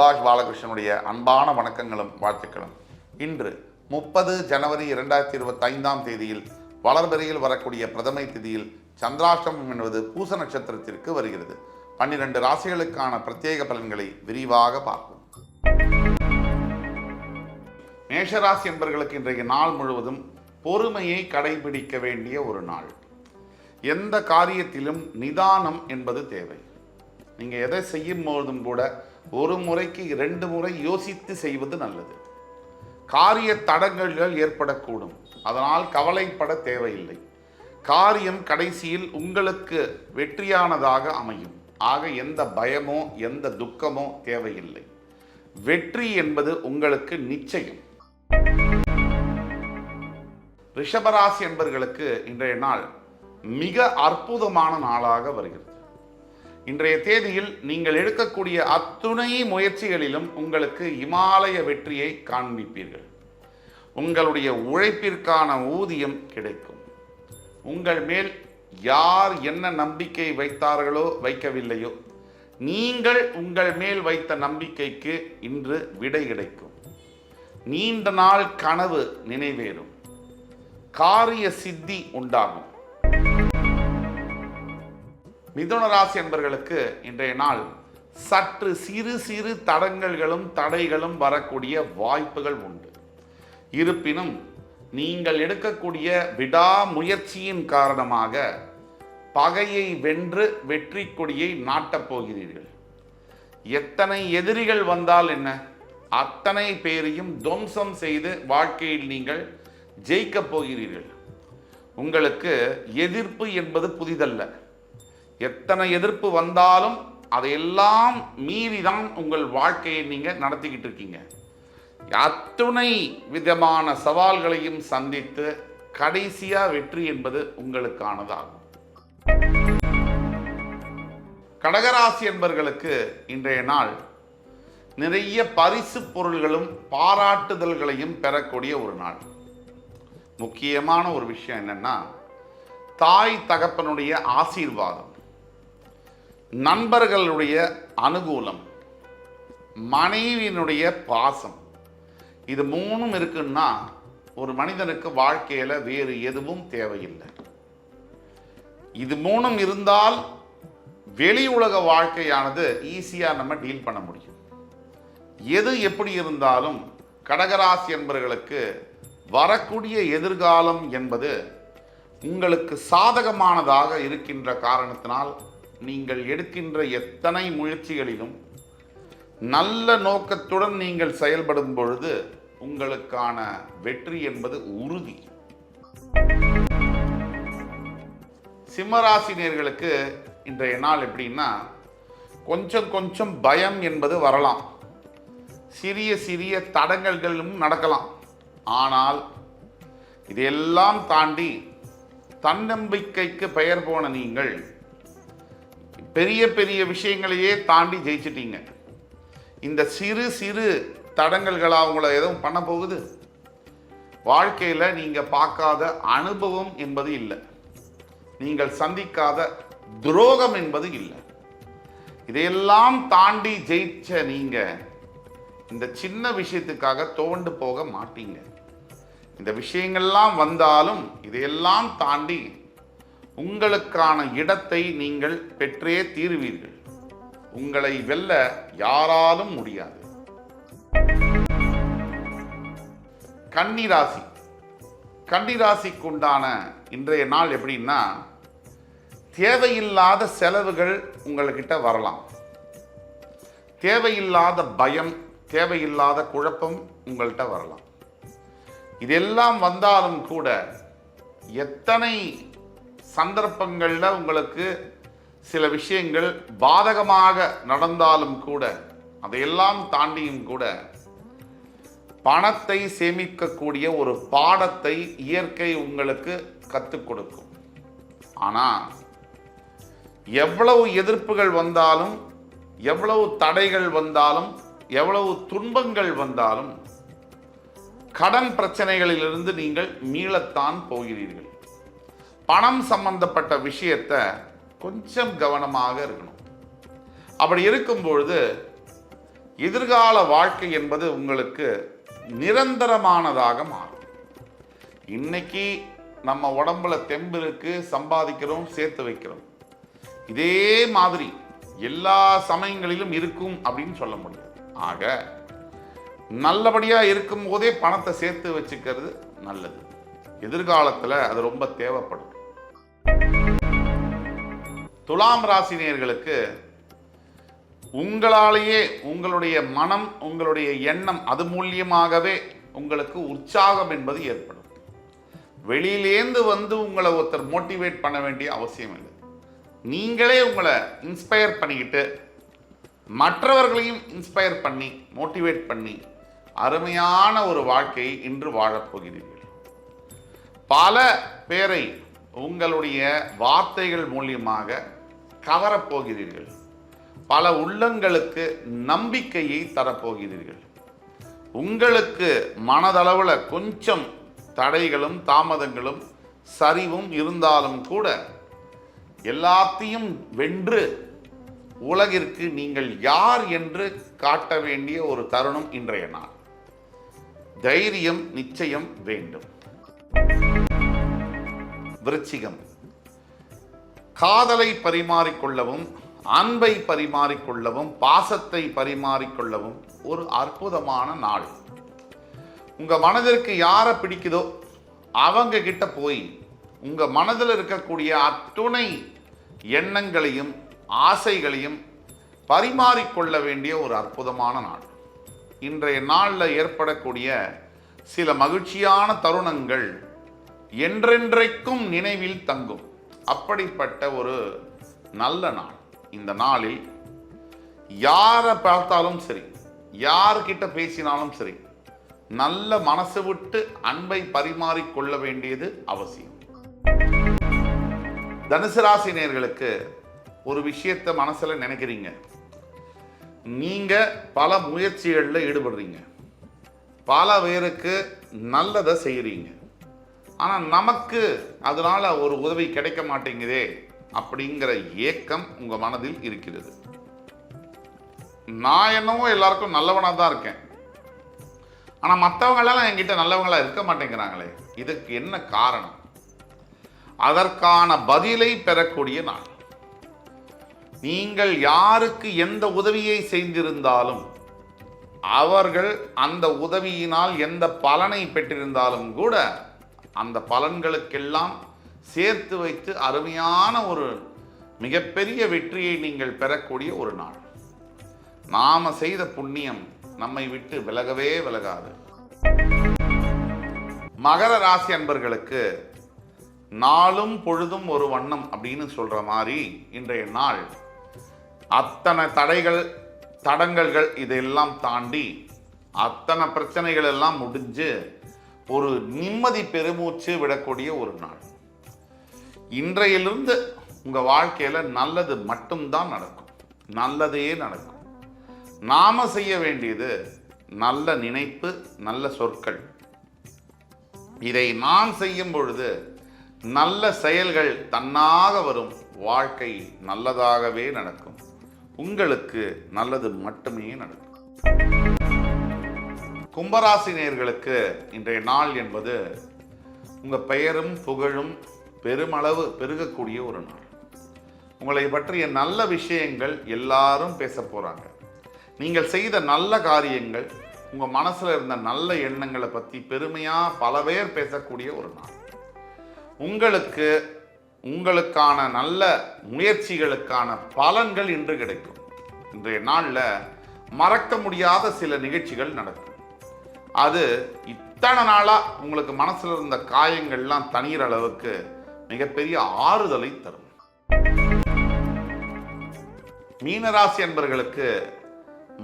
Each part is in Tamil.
சுபாஷ் பாலகிருஷ்ணனுடைய அன்பான வணக்கங்களும் வாழ்த்துக்களும். இன்று முப்பது ஜனவரி இரண்டாயிரத்தி இருபத்தி ஐந்தாம் தேதியில் வளர்பிறையில் வரக்கூடிய பிரதமை திதியில் சந்திராஷ்டமம் என்பது பூச நட்சத்திரத்திற்கு வருகிறது. பன்னிரண்டு ராசிகளுக்கான பிரத்யேக பலன்களை விரிவாக பார்ப்போம். மேஷராசி என்பவர்களுக்கு இன்றைய நாள் முழுவதும் பொறுமையை கடைபிடிக்க வேண்டிய ஒரு நாள். எந்த காரியத்திலும் நிதானம் என்பது தேவை. நீங்கள் எதை செய்யும் போதும் கூட ஒரு முறைக்கு இரண்டு முறை யோசித்து செய்வது நல்லது. காரிய தடங்கல்கள் ஏற்படக்கூடும். அதனால் கவலைப்பட தேவையில்லை. காரியம் கடைசியில் உங்களுக்கு வெற்றியானதாக அமையும். ஆக எந்த பயமோ எந்த துக்கமோ தேவையில்லை. வெற்றி என்பது உங்களுக்கு நிச்சயம். ரிஷபராசி என்பர்களுக்கு இன்றைய நாள் மிக அற்புதமான நாளாக வருகிறது. இன்றைய தேதியில் நீங்கள் எடுக்கக்கூடிய அத்துணை முயற்சிகளிலும் உங்களுக்கு இமாலய வெற்றியை காண்பிப்பீர்கள். உங்களுடைய உழைப்பிற்கான ஊதியம் கிடைக்கும். உங்கள் மேல் யார் என்ன நம்பிக்கை வைத்தார்களோ வைக்கவில்லையோ நீங்கள் உங்கள் மேல் வைத்த நம்பிக்கைக்கு இன்று விடை கிடைக்கும். நீண்ட நாள் கனவு நினைவேறும். காரிய சித்தி உண்டாகும். மிதுன ராசி என்பர்களுக்கு இன்றைய நாள் சற்று சிறு சிறு தடங்கல்களும் தடைகளும் வரக்கூடிய வாய்ப்புகள் உண்டு. இருப்பினும் நீங்கள் எடுக்கக்கூடிய விடாமுயற்சியின் காரணமாக பகையை வென்று வெற்றி கொடியை நாட்டப் போகிறீர்கள். எத்தனை எதிரிகள் வந்தால் என்ன? அத்தனை பேரையும் துவம்சம் செய்து வாழ்க்கையில் நீங்கள் ஜெயிக்கப் போகிறீர்கள். உங்களுக்கு எதிர்ப்பு என்பது புதிதல்ல. எத்தனை எதிர்ப்பு வந்தாலும் அதையெல்லாம் மீறி தான் உங்கள் வாழ்க்கையை நீங்கள் நடத்திக்கிட்டு இருக்கீங்க. அத்துணை விதமான சவால்களையும் சந்தித்து கடைசியாக வெற்றி என்பது உங்களுக்கானதாகும். கடகராசி என்பவர்களுக்கு இன்றைய நாள் நிறைய பரிசு பொருள்களும் பாராட்டுதல்களையும் பெறக்கூடிய ஒரு நாள். முக்கியமான ஒரு விஷயம் என்னென்னா தாய் தகப்பனுடைய ஆசீர்வாதம். நண்பர்களுடைய அனுகூலம் மனைவியினுடைய பாசம். இது மூணும் இருக்குன்னா ஒரு மனிதனுக்கு வாழ்க்கையில் வேறு எதுவும் தேவையில்லை. இது மூணும் இருந்தால் வெளி உலக வாழ்க்கையானது ஈஸியாக நம்ம டீல் பண்ண முடியும். எது எப்படி இருந்தாலும் கடகராசி என்பவர்களுக்கு வரக்கூடிய எதிர்காலம் என்பது உங்களுக்கு சாதகமானதாக இருக்கின்ற காரணத்தினால் நீங்கள் எடுக்கின்ற எத்தனை முயற்சிகளிலும் நல்ல நோக்கத்துடன் நீங்கள் செயல்படும் பொழுது உங்களுக்கான வெற்றி என்பது உறுதி. சிம்மராசினியர்களுக்கு இன்றைய நாள் எப்படின்னா கொஞ்சம் கொஞ்சம் பயம் என்பது வரலாம். சிறிய சிறிய தடங்கல்களும் நடக்கலாம். ஆனால் இதையெல்லாம் தாண்டி தன்னம்பிக்கைக்கு பெயர் போன நீங்கள் பெரிய பெரிய விஷயங்களையே தாண்டி ஜெயிச்சிட்டீங்க. இந்த சிறு சிறு தடங்கல்களாக உங்களை எதுவும் பண்ண போகுது? வாழ்க்கையில் நீங்கள் பார்க்காத அனுபவம் என்பது இல்லை. நீங்கள் சந்திக்காத துரோகம் என்பது இல்லை. இதையெல்லாம் தாண்டி ஜெயிச்ச நீங்கள் இந்த சின்ன விஷயத்துக்காக தோண்டு போக மாட்டீங்க. இந்த விஷயங்கள்லாம் வந்தாலும் இதையெல்லாம் தாண்டி உங்களுக்கான இடத்தை நீங்கள் பெற்றே தீருவீர்கள். உங்களை வெல்ல யாராலும் முடியாது. கன்னிராசி. கன்னிராசிக்கு உண்டான இன்றைய நாள் எப்படின்னா தேவையில்லாத செலவுகள் உங்கள்கிட்ட வரலாம். தேவையில்லாத பயம் தேவையில்லாத குழப்பம் உங்கள்கிட்ட வரலாம். இதெல்லாம் வந்தாலும் கூட எத்தனை சந்தர்ப்பங்களில் உங்களுக்கு சில விஷயங்கள் பாதகமாக நடந்தாலும் கூட அதையெல்லாம் தாண்டியும் கூட பணத்தை சேமிக்கக்கூடிய ஒரு பாடத்தை இயற்கை உங்களுக்கு கற்றுக் கொடுக்கும். ஆனால் எவ்வளவு எதிர்ப்புகள் வந்தாலும் எவ்வளவு தடைகள் வந்தாலும் எவ்வளவு துன்பங்கள் வந்தாலும் கடன் பிரச்சனைகளிலிருந்து நீங்கள் மீளத்தான் போகிறீர்கள். பணம் சம்பந்தப்பட்ட விஷயத்த கொஞ்சம் கவனமாக இருக்கணும். அப்படி இருக்கும் பொழுது எதிர்கால வாழ்க்கை என்பது உங்களுக்கு நிரந்தரமானதாக மாறும். இன்னைக்கு நம்ம உடம்புல தெம்பு இருக்கு சம்பாதிக்கிறோம் சேர்த்து வைக்கிறோம். இதே மாதிரி எல்லா சமயங்களிலும் இருக்கும் அப்படின்னு சொல்ல முடியாது ஆக நல்லபடியாக இருக்கும் போதே பணத்தை சேர்த்து வச்சுக்கிறது நல்லது. எதிர்காலத்தில் அது ரொம்ப தேவைப்படும். துலாம் ராசினியர்களுக்கு உங்களாலேயே உங்களுடைய மனம் உங்களுடைய எண்ணம் அது மூலியமாகவே உங்களுக்கு உற்சாகம் என்பது ஏற்படும். வெளியிலேந்து வந்து உங்களை ஒருத்தர் மோட்டிவேட் பண்ண வேண்டிய அவசியம் இல்லை. நீங்களே உங்களை இன்ஸ்பயர் பண்ணிக்கிட்டு மற்றவர்களையும் இன்ஸ்பயர் பண்ணி மோட்டிவேட் பண்ணி அருமையான ஒரு வாழ்க்கையை இன்று வாழப்போகிறீர்கள். பல பேரை உங்களுடைய வார்த்தைகள் மூலியமாக கவரப்போகிறீர்கள். பல உள்ளங்களுக்கு நம்பிக்கையை தரப்போகிறீர்கள். உங்களுக்கு மனதளவில் கொஞ்சம் தடைகளும் தாமதங்களும் சரிவும் இருந்தாலும் கூட எல்லாத்தையும் வென்று உலகிற்கு நீங்கள் யார் என்று காட்ட வேண்டிய ஒரு தருணம் இன்றைய நாள். தைரியம் நிச்சயம் வேண்டும். விருச்சிகம். காதலை பரிமாறிக்கொள்ளவும் அன்பை பரிமாறிக்கொள்ளவும் பாசத்தை பரிமாறிக்கொள்ளவும் ஒரு அற்புதமான நாள். உங்க மனதிற்கு யாரை பிடிக்குதோ அவங்க கிட்ட போய் உங்க மனதில் இருக்கக்கூடிய அத்துணை எண்ணங்களையும் ஆசைகளையும் பரிமாறிக்கொள்ள வேண்டிய ஒரு அற்புதமான நாள். இன்றைய நாளில் ஏற்படக்கூடிய சில மகிழ்ச்சியான தருணங்கள் என்றென்றைக்கும் நினைவில் தங்கும். அப்படிப்பட்ட ஒரு நல்ல நாள். இந்த நாளில் யாரை பார்த்தாலும் சரி யார்கிட்ட பேசினாலும் சரி நல்ல மனசு விட்டு அன்பை பரிமாறிக்கொள்ள வேண்டியது அவசியம். தனுசு ராசி நேர்களுக்கு ஒரு விஷயத்தை மனசுல நினைக்கிறீங்க. நீங்க பல முயற்சிகளில் ஈடுபடுறீங்க. பல பேருக்கு நல்லதை செய்கிறீங்க ஆனால் நமக்கு அதனால ஒரு உதவி கிடைக்க மாட்டேங்குதே அப்படிங்கிற ஏக்கம் உங்க மனதில் இருக்கிறது. நான் என்னவோ எல்லாருக்கும் நல்லவனாக தான் இருக்கேன். ஆனால் மற்றவங்களெல்லாம் என்கிட்ட நல்லவங்களா இருக்க மாட்டேங்கிறாங்களே இதுக்கு என்ன காரணம்? அதற்கான பதிலை பெறக்கூடிய நான் நீங்கள் யாருக்கு எந்த உதவியை செய்திருந்தாலும் அவர்கள் அந்த உதவியினால் எந்த பலனை பெற்றிருந்தாலும் கூட அந்த பலன்களுக்கெல்லாம் சேர்த்து வைத்து அருமையான ஒரு மிகப்பெரிய வெற்றியை நீங்கள் பெறக்கூடிய ஒரு நாள். நாம செய்த புண்ணியம் நம்மை விட்டு விலகவே விலகாது. மகர ராசி அன்பர்களுக்கு நாளும் பொழுதும் ஒரு வண்ணம் அப்படின்னு சொல்ற மாதிரி இன்றைய நாள். அத்தனை தடைகள் தடங்கல்கள் இதெல்லாம் தாண்டி அத்தனை பிரச்சனைகள் எல்லாம் முடிஞ்சு ஒரு நிம்மதி பெருமூச்சு விடக்கூடிய ஒரு நாள். இன்றையிலிருந்து உங்கள் வாழ்க்கையில் நல்லது மட்டும்தான் நடக்கும். நல்லதே நடக்கும். நாம செய்ய வேண்டியது நல்ல நினைப்பு நல்ல சொற்கள். இதை நான் செய்யும் பொழுது நல்ல செயல்கள் தன்னாக வரும். வாழ்க்கை நல்லதாகவே நடக்கும். உங்களுக்கு நல்லது மட்டுமே நடக்கும். கும்பராசி நேர்களுக்கு இன்றைய நாள் என்பது உங்கள் பெயரும் புகழும் பெருமளவு பெருகக்கூடிய ஒரு நாள். உங்களை பற்றிய நல்ல விஷயங்கள் எல்லாரும் பேச போகிறாங்க நீங்கள் செய்த நல்ல காரியங்கள் உங்கள் மனசில் இருந்த நல்ல எண்ணங்களை பற்றி பெருமையாக பல பேர் பேசக்கூடிய ஒரு நாள். உங்களுக்கு உங்களுக்கான நல்ல முயற்சிகளுக்கான பலன்கள் இன்று கிடைக்கும். இன்றைய நாளில் மறக்க முடியாத சில நிகழ்ச்சிகள் நடக்கும். அது இத்தனை நாளாக உங்களுக்கு மனசில் இருந்த காயங்கள்லாம் தனியிற அளவுக்கு மிகப்பெரிய ஆறுதலை தரும். மீனராசி என்பர்களுக்கு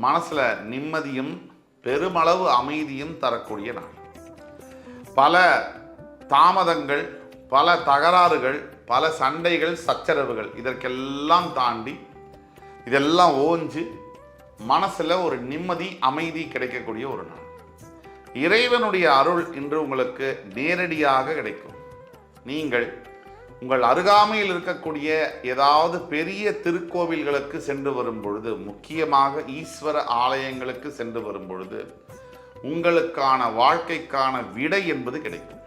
மனசுல நிம்மதியும் பெருமளவு அமைதியும் தரக்கூடிய நாள். பல தாமதங்கள் பல தகராறுகள் பல சண்டைகள் சச்சரவுகள் இதற்கெல்லாம் தாண்டி இதெல்லாம் ஓஞ்சு மனசுல ஒரு நிம்மதி அமைதி கிடைக்கக்கூடிய ஒரு நாள். இறைவனுடைய அருள் இன்று உங்களுக்கு நேரடியாக கிடைக்கும். நீங்கள் உங்கள் அருகாமையில் இருக்கக்கூடிய ஏதாவது பெரிய திருக்கோவில்களுக்கு சென்று வரும் பொழுது முக்கியமாக ஈஸ்வர ஆலயங்களுக்கு சென்று வரும் பொழுது உங்களுக்கான வாழ்க்கைக்கான விடை என்பது கிடைக்கும்.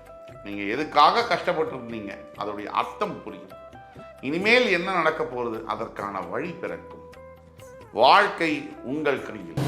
நீங்க எதுக்காக கஷ்டப்பட்டிருந்தீங்க? அதோடைய அர்த்தம் புரியும். இனிமேல் என்ன நடக்க போகிறது அதற்கான வழி பிறக்கும். வாழ்க்கை உங்கள் கையில்